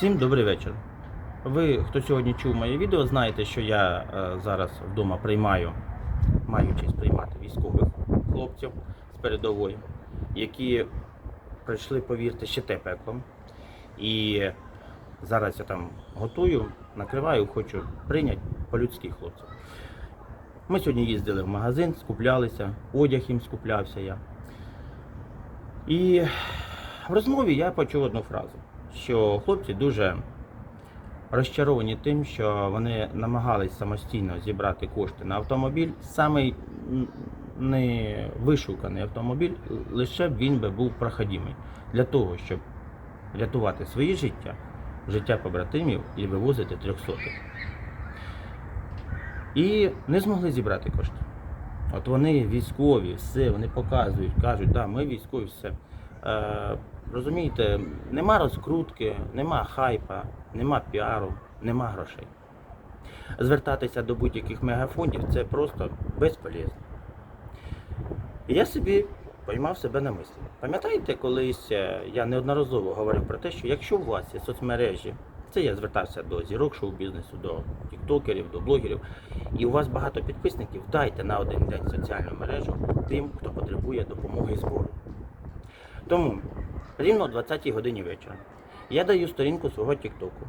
Всім добрий вечір. Ви, хто сьогодні чув моє відео, знаєте, що я е, зараз вдома приймаю, маю честь приймати військових хлопців з передової, які пройшли, повірте, ще те пеклом. І зараз я там готую, накриваю, хочу прийняти по-людськи хлопців. Ми сьогодні їздили в магазин, скуплялися, одяг їм скуплявся я. І в розмові я почув одну фразу, що хлопці дуже розчаровані тим, що вони намагались самостійно зібрати кошти на автомобіль. Самий не вишуканий автомобіль, лише б він би був проходимий для того, щоб рятувати своє життя, життя побратимів і вивозити трьохсотих. І не змогли зібрати кошти. От вони військові, все, вони показують, кажуть, да, ми військові, все. Е, розумієте, нема розкрутки, нема хайпа, нема піару, нема грошей. Звертатися до будь-яких мегафондів це просто безполезно. Я собі поймав себе на мислі. Пам'ятаєте, колись е, я неодноразово говорив про те, що якщо у вас є соцмережі, це я звертався до зірок шоу-бізнесу, до тіктокерів, до блогерів, і у вас багато підписників, дайте на один день соціальну мережу тим, хто потребує допомоги і збору. Тому рівно о 20-й годині вечора я даю сторінку свого Тіктоку,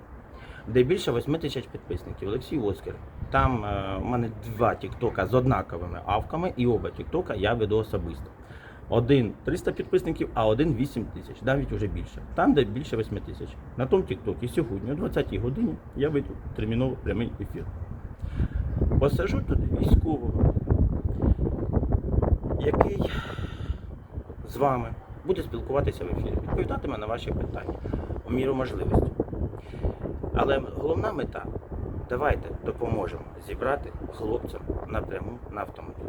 де більше 8 тисяч підписників. Олексій Оскар. Там е, у мене два Тіктока з однаковими авками, і оба Тіктока я веду особисто. Один 300 підписників, а один 8 тисяч, навіть уже більше. Там, де більше 8 тисяч. На тому Тіктокі сьогодні, о 20-й годині, я веду терміново прямий ефір. Посажу туди військового, який з вами буде спілкуватися в ефірі, відповідатиме на ваші питання у міру можливості. Але головна мета давайте допоможемо зібрати хлопцям напряму на автомобіль.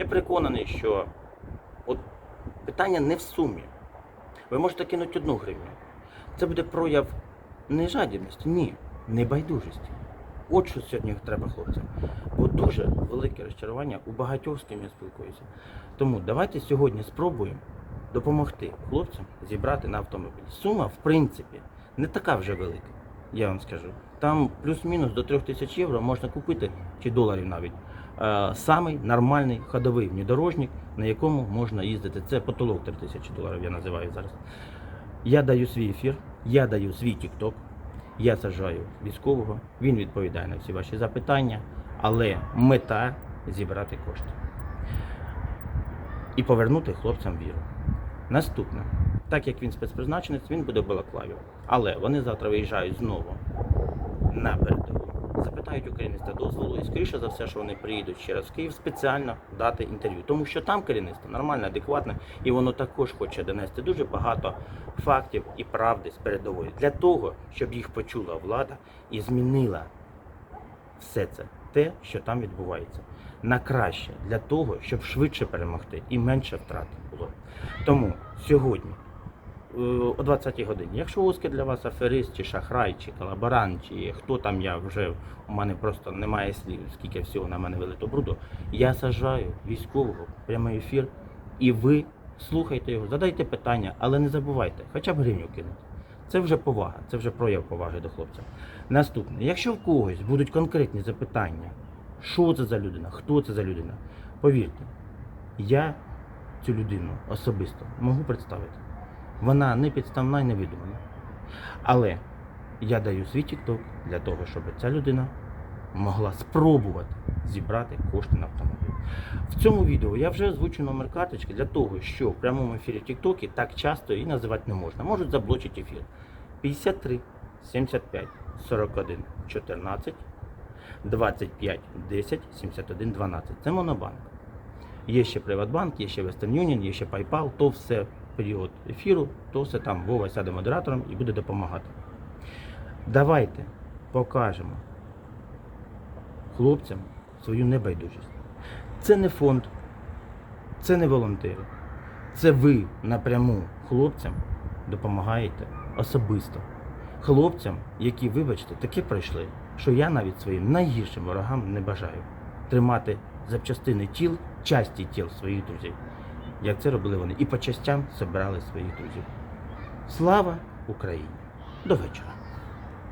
Я переконаний, що от питання не в сумі. Ви можете кинути одну гривню. Це буде прояв не жадібності, ні, небайдужості. От що сьогодні треба хлопцям. Бо дуже велике розчарування у багатьох з ким я спілкуюся. Тому давайте сьогодні спробуємо допомогти хлопцям зібрати на автомобіль. Сума, в принципі, не така вже велика, я вам скажу. Там плюс-мінус до 3 тисяч євро можна купити, чи доларів навіть. е, Самий нормальний ходовий внедорожник, на якому можна їздити. Це потолок 3 тисячі доларів, я називаю зараз. Я даю свій ефір, я даю свій тікток, я сажаю військового, він відповідає на всі ваші запитання, але мета зібрати кошти і повернути хлопцям віру. Наступне, так як він спецпризначенець, він буде в Балаклаві. Але вони завтра виїжджають знову на передову. Запитають керівництва дозволу, і скоріше за все, що вони приїдуть ще раз в Київ спеціально дати інтерв'ю. Тому що там керівництво нормальне, адекватне, і воно також хоче донести дуже багато фактів і правди з передової для того, щоб їх почула влада і змінила все це, те, що там відбувається, на краще для того, щоб швидше перемогти і менше втрат було. Тому сьогодні, е, о 20-й годині, якщо Оскар для вас аферист, чи шахрай, чи колаборант, чи хто там я вже у мене просто немає слів, скільки всього на мене вилито бруду, я сажаю військового прямий ефір, і ви слухайте його, задайте питання, але не забувайте, хоча б гривню кинути. Це вже повага, це вже прояв поваги до хлопця. Наступне, якщо в когось будуть конкретні запитання, що це за людина, хто це за людина, повірте, я цю людину особисто можу представити. Вона не підставна і не. Але я даю свій тікток для того, щоб ця людина могла спробувати зібрати кошти на автомобіль. В цьому відео я вже озвучу номер карточки для того, що в прямому ефірі в Тіктокі так часто і називати не можна. Можуть заблочити ефір. 53 75 41 14 25 10 71 12. Це Монобанк. Є ще Приватбанк, є ще Western Union, є ще PayPal, то все період ефіру, то все там Вова сяде модератором і буде допомагати. Давайте покажемо хлопцям свою небайдужість. Це не фонд, це не волонтери. Це ви напряму хлопцям допомагаєте особисто. Хлопцям, які, вибачте, таке пройшли, що я навіть своїм найгіршим ворогам не бажаю тримати запчастини тіл, часті тіл своїх друзів, як це робили вони, і по частям збирали своїх друзів. Слава Україні! До вечора!